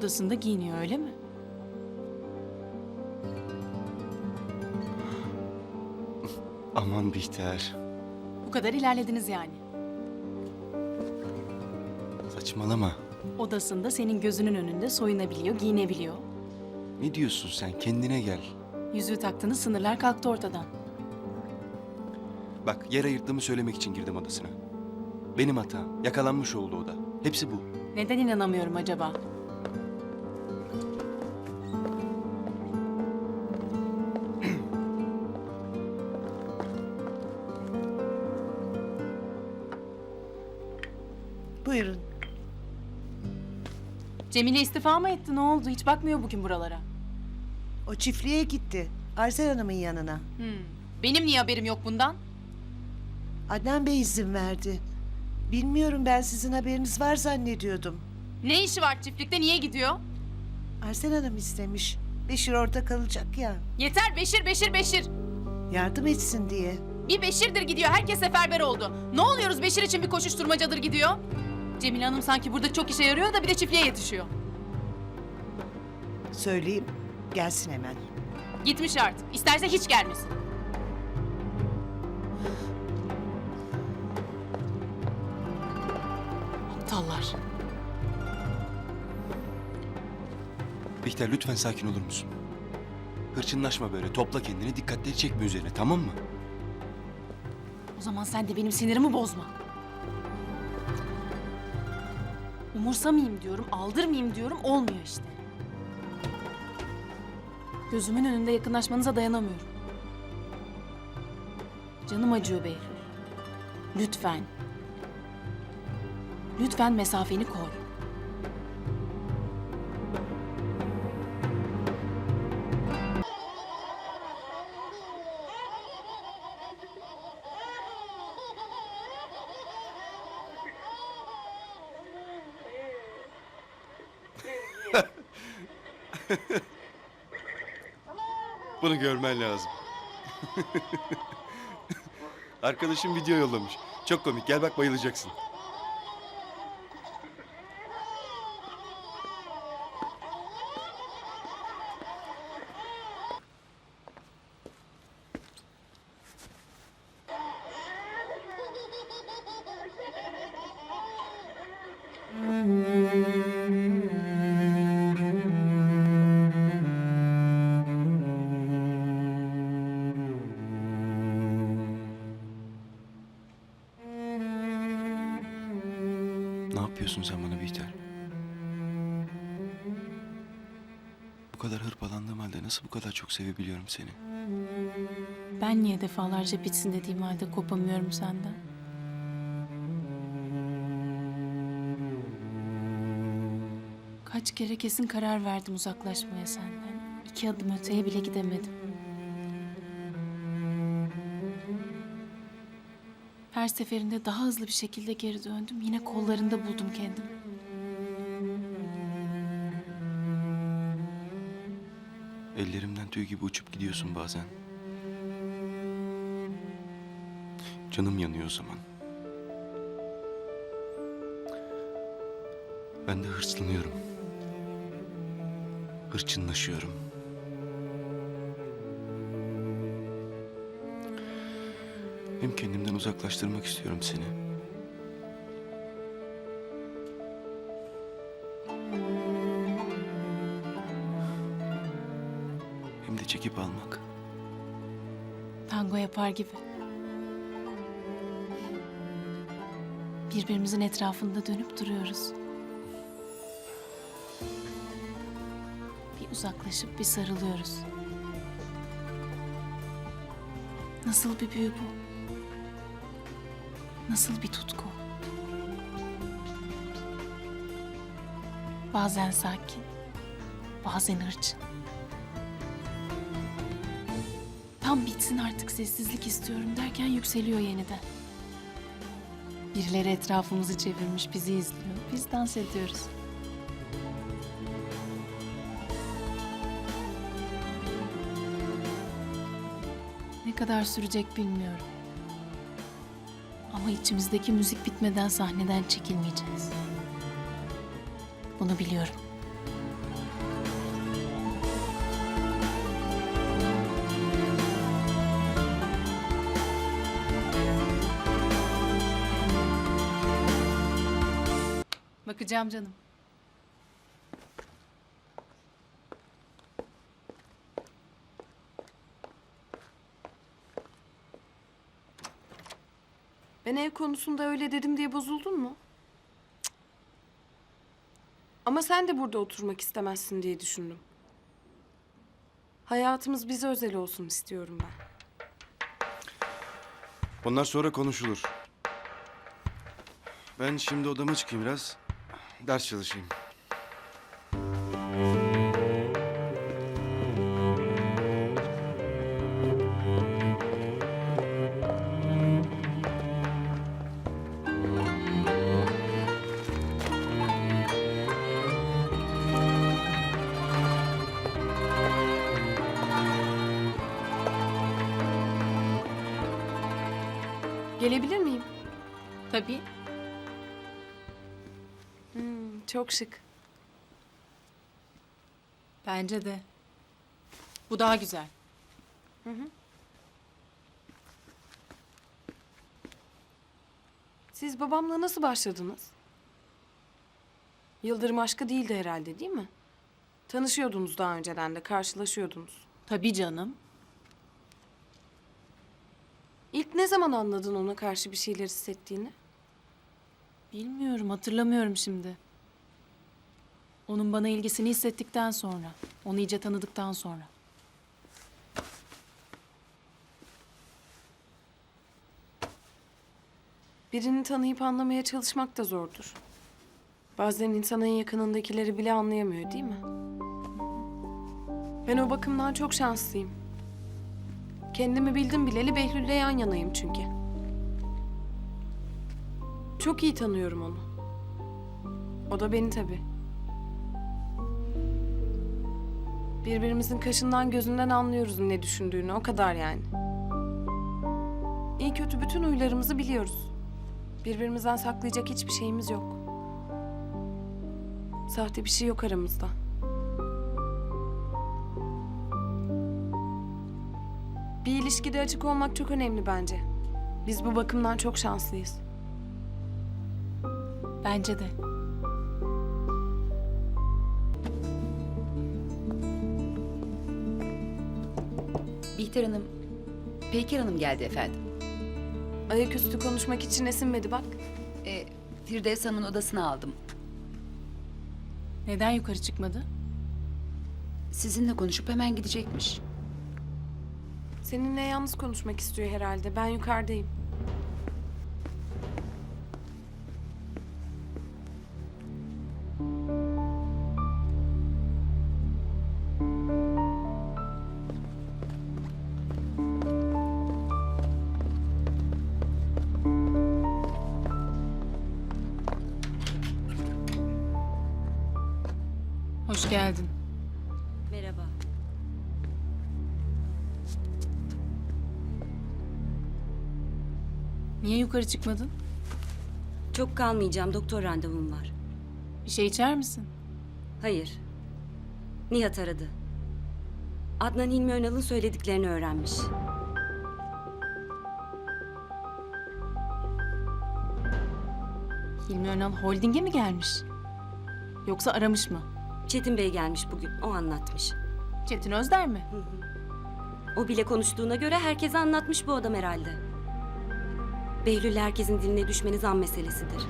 Odasında giyiniyor öyle mi? Aman Bihter. Bu kadar ilerlediniz yani. Saçmalama. Odasında senin gözünün önünde soyunabiliyor, giyinebiliyor. Ne diyorsun sen? Kendine gel. Yüzüğü taktığınız sınırlar kalktı ortadan. Bak yer ayırttığımı söylemek için girdim odasına. Benim hatam. Yakalanmış oldu o da. Hepsi bu. Neden inanamıyorum acaba? Cemile istifa mı etti? Ne oldu? Hiç bakmıyor bugün buralara. O çiftliğe gitti. Arsel Hanım'ın yanına. Hmm. Benim niye haberim yok bundan? Adnan Bey izin verdi. Bilmiyorum ben sizin haberiniz var zannediyordum. Ne işi var çiftlikte? Niye gidiyor? Arsel Hanım istemiş. Beşir orada kalacak ya. Yeter Beşir, Beşir, Beşir. Yardım etsin diye. Bir Beşir'dir gidiyor. Herkes seferber oldu. Ne oluyoruz Beşir için bir koşuşturmacadır gidiyor? Cemile Hanım sanki burada çok işe yarıyor da bir de çiftliğe yetişiyor. Söyleyeyim. Gelsin hemen. Gitmiş artık. İsterse hiç gelmesin. Aptallar. Bihter lütfen sakin olur musun? Hırçınlaşma böyle. Topla kendini. Dikkatleri çekme üzerine tamam mı? O zaman sen de benim sinirimi bozma. Umursamayayım diyorum, aldırmayayım diyorum, olmuyor işte. Gözümün önünde yakınlaşmanıza dayanamıyorum. Canım acıyor Behlül. Lütfen. Lütfen mesafeni koy. Bunu görmen lazım. Arkadaşım video yollamış. Çok komik. Gel bak bayılacaksın. Yapıyorsun sen bana Bihter? Bu kadar hırpalandığım halde nasıl bu kadar çok sevebiliyorum seni? Ben niye defalarca bitsin dediğim halde kopamıyorum senden? Kaç kere kesin karar verdim uzaklaşmaya senden. İki adım öteye bile gidemedim. Seferinde daha hızlı bir şekilde geri döndüm. Yine kollarında buldum kendimi. Ellerimden tüy gibi uçup gidiyorsun bazen. Canım yanıyor o zaman. Ben de hırslanıyorum. Hırçınlaşıyorum. Hem kendimden uzaklaştırmak istiyorum seni. Hem de çekip almak. Tango yapar gibi. Birbirimizin etrafında dönüp duruyoruz. Bir uzaklaşıp bir sarılıyoruz. Nasıl bir büyü bu? Nasıl bir tutku? Bazen sakin, bazen hırçın. Tam bitsin artık sessizlik istiyorum derken yükseliyor yeniden. Birileri etrafımızı çevirmiş bizi izliyor. Biz dans ediyoruz. Ne kadar sürecek bilmiyorum. Ama içimizdeki müzik bitmeden sahneden çekilmeyeceğiz. Bunu biliyorum. Bakacağım canım. Ben ev konusunda öyle dedim diye bozuldun mu? Cık. Ama sen de burada oturmak istemezsin diye düşündüm. Hayatımız bize özel olsun istiyorum ben. Bunlar sonra konuşulur. Ben şimdi odama çıkayım biraz. Ders çalışayım. Gelebilir miyim? Tabii. Hmm, çok şık. Bence de. Bu daha güzel. Siz babamla nasıl başladınız? Yıldırım aşkı değildi herhalde değil mi? Tanışıyordunuz daha önceden de, karşılaşıyordunuz. Tabii canım. İlk ne zaman anladın ona karşı bir şeyler hissettiğini? Bilmiyorum, hatırlamıyorum şimdi. Onun bana ilgisini hissettikten sonra, onu iyice tanıdıktan sonra. Birini tanıyıp anlamaya çalışmak da zordur. Bazen insan en yakınındakileri bile anlayamıyor değil mi? Ben o bakımdan çok şanslıyım. Kendimi bildim bileli Behlül'le yan yanayım çünkü. Çok iyi tanıyorum onu. O da beni tabii. Birbirimizin kaşından gözünden anlıyoruz ne düşündüğünü, o kadar yani. İyi kötü bütün huylarımızı biliyoruz. Birbirimizden saklayacak hiçbir şeyimiz yok. Sahte bir şey yok aramızda. İlişkide açık olmak çok önemli bence. Biz bu bakımdan çok şanslıyız. Bence de. Bihter Hanım, Peyker Hanım geldi efendim. Ayaküstü konuşmak için esinmedi bak. E, Firdevs Hanım'ın odasına aldım. Neden yukarı çıkmadı? Sizinle konuşup hemen gidecekmiş. Seninle yalnız konuşmak istiyor herhalde. Ben yukarıdayım. Hoş geldin. Niye yukarı çıkmadın? Çok kalmayacağım. Doktor randevum var. Bir şey içer misin? Hayır. Nihat aradı. Adnan İlmi Önal'ın söylediklerini öğrenmiş. Hilmi Önal holdinge mi gelmiş? Yoksa aramış mı? Çetin Bey gelmiş bugün. O anlatmış. Çetin Özder mi? O bile konuştuğuna göre herkese anlatmış bu adam herhalde. Behlül herkesin diline düşmeniz an meselesidir.